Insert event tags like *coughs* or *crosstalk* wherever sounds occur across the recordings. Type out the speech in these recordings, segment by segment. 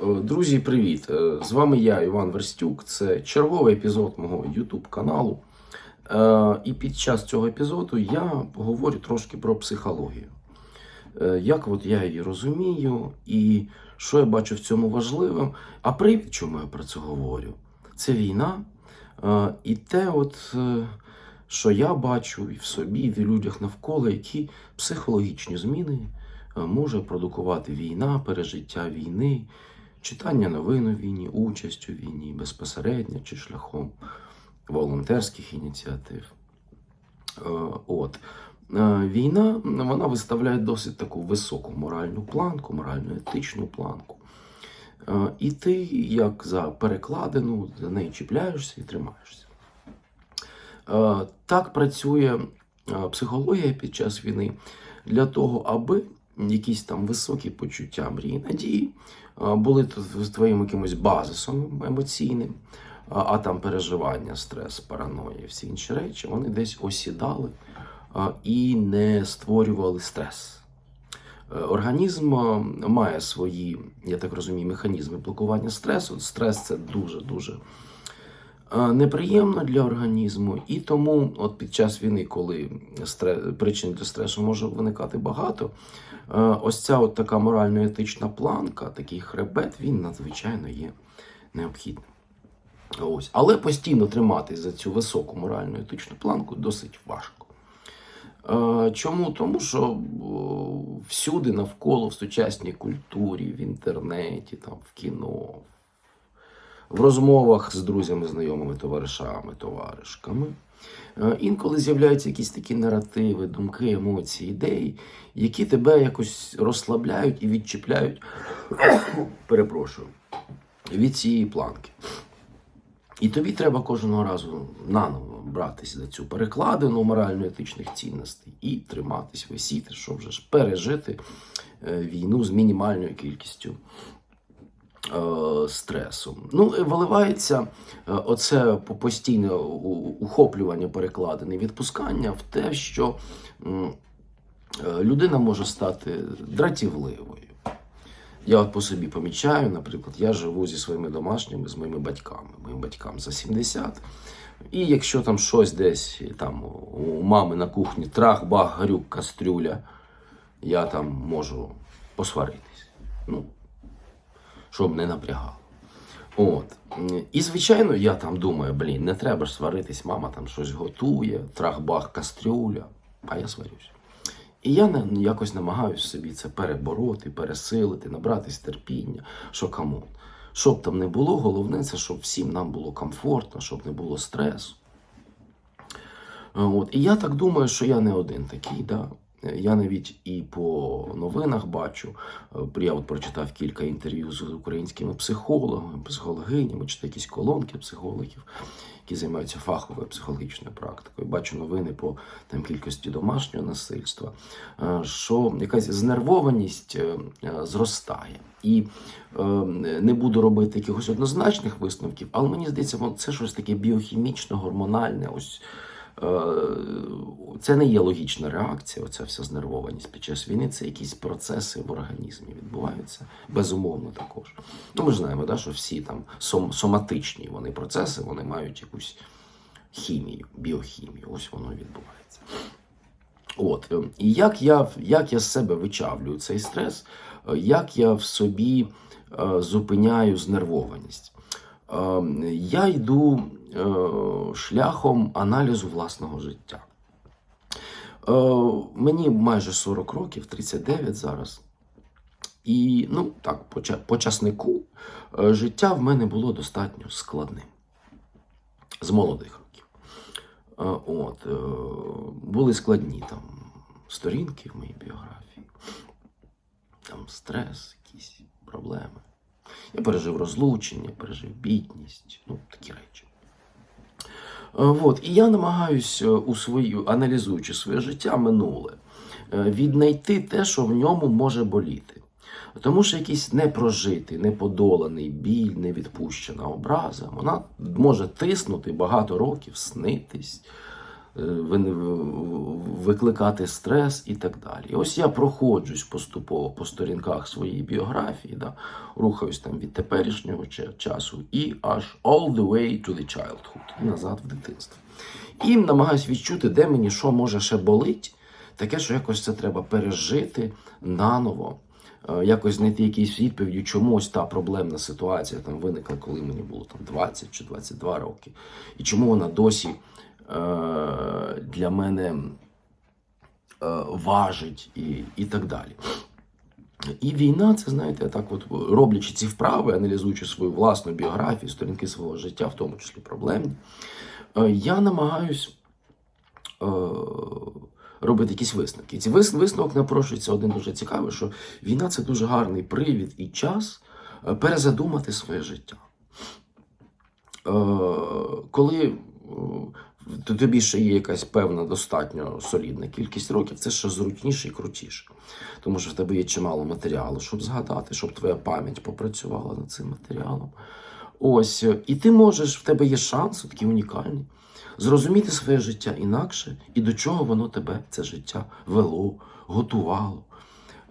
Е, Друзі, привіт! Е, З вами я, Іван Верстюк. Це черговий епізод мого YouTube каналу. Е, І під час цього епізоду я поговорю трошки про психологію. Як от я її розумію, і що я бачу в цьому важливим. А привід, чому я про це говорю? Це війна. І те, от, що я бачу і в собі, і в людях навколо, які психологічні зміни може продукувати війна, пережиття війни, читання новин у війні, участь у війні безпосередньо чи шляхом волонтерських ініціатив. Е, От. Е, Війна вона виставляє досить таку високу моральну планку, морально етичну планку. Е, І ти, як за перекладину, за неї чіпляєшся і тримаєшся. Так працює психологія під час війни для того, аби якісь там високі почуття мрії, надії були з твоїм якимось базисом емоційним, а, там переживання, стрес, параноя, всі інші речі, вони десь осідали і не створювали стрес. Е, Організм має свої, я так розумію, механізми блокування стресу. Стрес це дуже-дуже е, неприємно для організму. І тому, от під час війни, коли причин для стресу може виникати багато, е, ось ця от така морально-етична планка, такий хребет, він надзвичайно є необхідним. Ось. Але постійно триматись за цю високу моральну етичну планку досить важко. Е, Чому? Тому що всюди навколо в сучасній культурі, в інтернеті, там, в кіно, в розмовах з друзями, знайомими, товаришами, товаришками. е, Інколи з'являються якісь такі наративи, думки, емоції, ідеї, які тебе якось розслабляють і відчіпляють, *coughs* перепрошую, від цієї планки. І тобі треба кожного разу наново братися за цю перекладину морально-етичних цінностей і триматись, висіти, щоб вже ж пережити е, війну з мінімальною кількістю стресу. Ну, виливається е, оце постійне ухоплювання перекладини, відпускання в те, що е, людина може стати дратівливою. Я от по собі помічаю, наприклад, я живу зі своїми домашніми, з моїми батьками. Моїм батькам за 70. І якщо там щось десь там у мами на кухні трах, бах, гарюк, кастрюля, я там можу посваритись. Ну, щоб не напрягало. От. І, звичайно, я там думаю, блін, не треба ж сваритись, мама там щось готує, трах-бах, кастрюля, а я сварюсь. І я якось намагаюся собі це перебороти, пересилити, набратись терпіння, що камон. Щоб там не було, головне це, щоб всім нам було комфортно, щоб не було стресу. От. І я так думаю, що я не один такий. Да? Я навіть і по новинах бачу. е, Я от прочитав кілька інтерв'ю з українськими психологами, психологинями, чи якісь колонки психологів, які займаються фаховою психологічною практикою. Бачу новини по там, кількості домашнього насильства, е, що якась знервованість е, зростає. І не буду робити якихось однозначних висновків, але мені здається, це щось таке біохімічне, гормональне. Ось це не є логічна реакція, оця вся знервованість під час війни. Це якісь процеси в організмі відбуваються, безумовно також. Ну, ми ж знаємо, да, що всі там сом, соматичні вони процеси, вони мають якусь хімію, біохімію. Ось воно відбувається. От, е, і як я, як я з себе вичавлюю цей стрес, е, як я в собі е, зупиняю знервованість. Е, Я йду е, шляхом аналізу власного життя. Е, Мені майже 40 років, 39 зараз. І, ну так, по, часнику е, життя в мене було достатньо складним з молодих років. Е, От, е, були складні там сторінки в моїй біографії, там стрес, якісь проблеми. Я пережив розлучення, пережив бідність, ну такі речі. Е, От, і я намагаюся у свою, аналізуючи своє життя минуле, е, віднайти те, що в ньому може боліти. Тому що якийсь непрожитий, неподоланий біль, невідпущена образа, вона може тиснути багато років, снитись, е, викликати стрес і так далі. І ось я проходжусь поступово по сторінках своєї біографії, да, рухаюсь там від теперішнього часу і аж all the way to the childhood, назад в дитинство. І намагаюсь відчути, де мені що може ще болить, таке, що якось це треба пережити наново. Е, Якось знайти якісь відповіді, чому ось та проблемна ситуація там виникла, коли мені було там 20 чи 22 роки, і чому вона досі е, для мене е, важить і, і так далі. І війна, це знаєте, так, от роблячи ці вправи, аналізуючи свою власну біографію, сторінки свого життя, в тому числі проблемні, е, я намагаюсь е, робити якісь висновки. І ці висновок напрошується один дуже цікавий, що війна це дуже гарний привід і час е, перезадумати своє життя. Е, Коли е, тобі ще є якась певна достатньо солідна кількість років, це ще зручніше і крутіше. Тому що в тебе є чимало матеріалу, щоб згадати, щоб твоя пам'ять попрацювала над цим матеріалом. Ось, і ти можеш, в тебе є шанс, такий унікальний, зрозуміти своє життя інакше і до чого воно тебе, це життя, вело, готувало.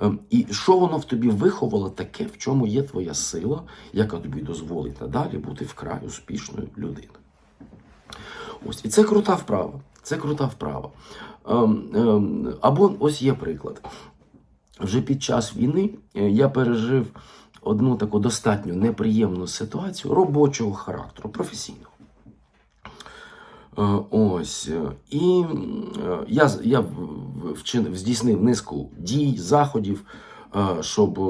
Ем, І що воно в тобі виховало таке, в чому є твоя сила, яка тобі дозволить надалі бути вкрай успішною людиною. Ось, і це крута вправа. Це крута вправа. Ем, ем, або ось є приклад. Вже під час війни е, я пережив одну таку достатньо неприємну ситуацію робочого характеру, професійного. Е, Ось. е, І я, я вчин, здійснив низку дій, заходів, щоб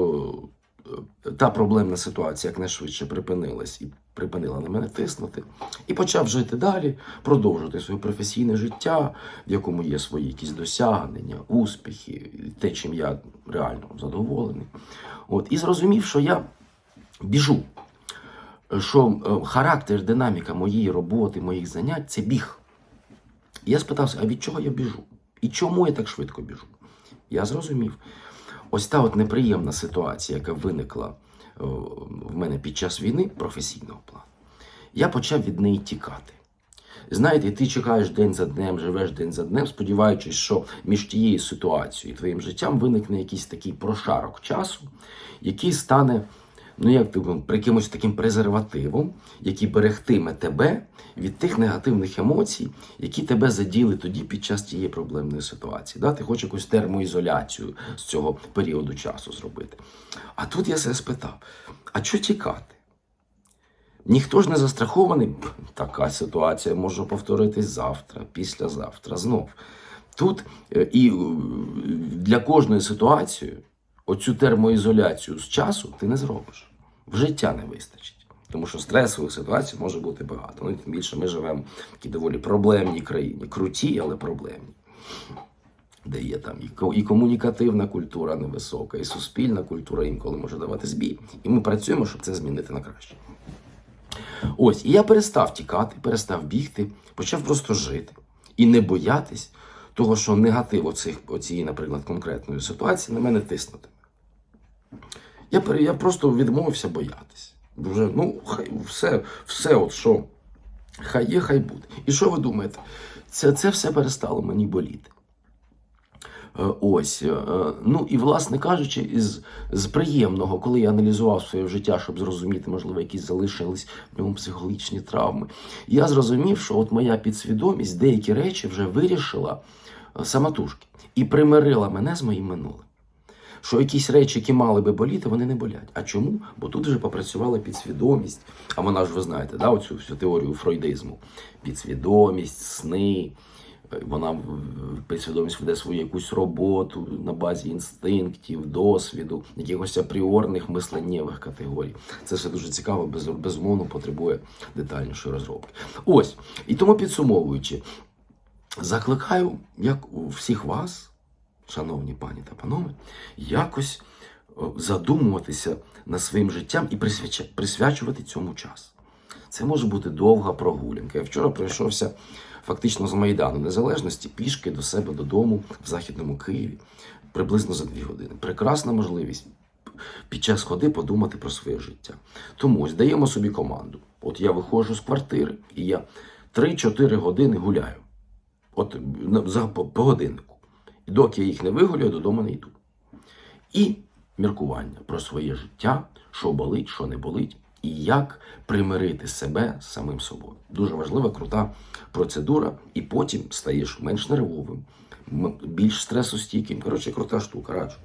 та проблемна ситуація якнайшвидше припинилась припинила на мене тиснути. І почав жити далі, продовжувати своє професійне життя, в якому є свої якісь досягнення, успіхи, те, чим я реально задоволений. От, і зрозумів, що я біжу що е, характер, динаміка моєї роботи, моїх занять це біг. Я спитався, а від чого я біжу? І чому я так швидко біжу? Я зрозумів. Ось та от неприємна ситуація, яка виникла в мене під час війни професійного плану, я почав від неї тікати. Знаєте, ти чекаєш день за днем, живеш день за днем, сподіваючись, що між тією ситуацією і твоїм життям виникне якийсь такий прошарок часу, який стане, ну як ти якимось таким презервативом, який берегтиме тебе від тих негативних емоцій, які тебе заділи тоді під час тієї проблемної ситуації. Да? Ти хочеш якусь термоізоляцію з цього періоду часу зробити. А тут я себе спитав: а що тікати? Ніхто ж не застрахований. Така ситуація може повторитись завтра, післязавтра знов. Тут е, і е, для кожної ситуації оцю термоізоляцію з часу ти не зробиш. В життя не вистачить. Тому що стресових ситуацій може бути багато. Ну, і тим більше ми живемо в такій доволі проблемній країні. Круті, але проблемні. Де є там і комунікативна культура невисока, і суспільна культура інколи може давати збій. І ми працюємо, щоб це змінити на краще. Ось, і я перестав тікати, перестав бігти, почав просто жити і не боятись того, що негатив оцих, оцієї, наприклад, конкретної ситуації на мене тиснути. Я, я просто відмовився боятись. Бо Вже, ну, хай все, все, от що, хай є, хай буде. І що ви думаєте? Це, це все перестало мені боліти. Е, Ось. е, Ну і, власне кажучи, із, з приємного, коли я аналізував своє життя, щоб зрозуміти, можливо, якісь залишились в ньому психологічні травми, я зрозумів, що от моя підсвідомість деякі речі вже вирішила е, самотужки і примирила мене з моїм минулим. Що якісь речі, які мали би боліти, вони не болять. А чому? Бо тут вже попрацювала підсвідомість. А вона ж ви знаєте, да, оцю всю теорію фройдизму. Підсвідомість, сни. Е, Вона підсвідомість веде свою якусь роботу на базі інстинктів, досвіду, якихось апріорних мисленнєвих категорій. Це все дуже цікаво, без, безумовно потребує детальнішої розробки. Ось. І тому підсумовуючи, закликаю, як у всіх вас, шановні пані та панове, якось е, задумуватися над своїм життям і присвячувати цьому час. Це може бути довга прогулянка. Я вчора пройшовся фактично з Майдану Незалежності пішки до себе додому в Західному Києві приблизно за дві години. Прекрасна можливість під час ходи подумати про своє життя. Тому ось даємо собі команду. От я виходжу з квартири і я 3-4 години гуляю. От за, по. І доки я їх не вигулю, додому не йду. І міркування про своє життя, що болить, що не болить, і як примирити себе з самим собою. Дуже важлива, крута процедура, і потім стаєш менш нервовим, більш стресостійким. Коротше, крута штука, раджу.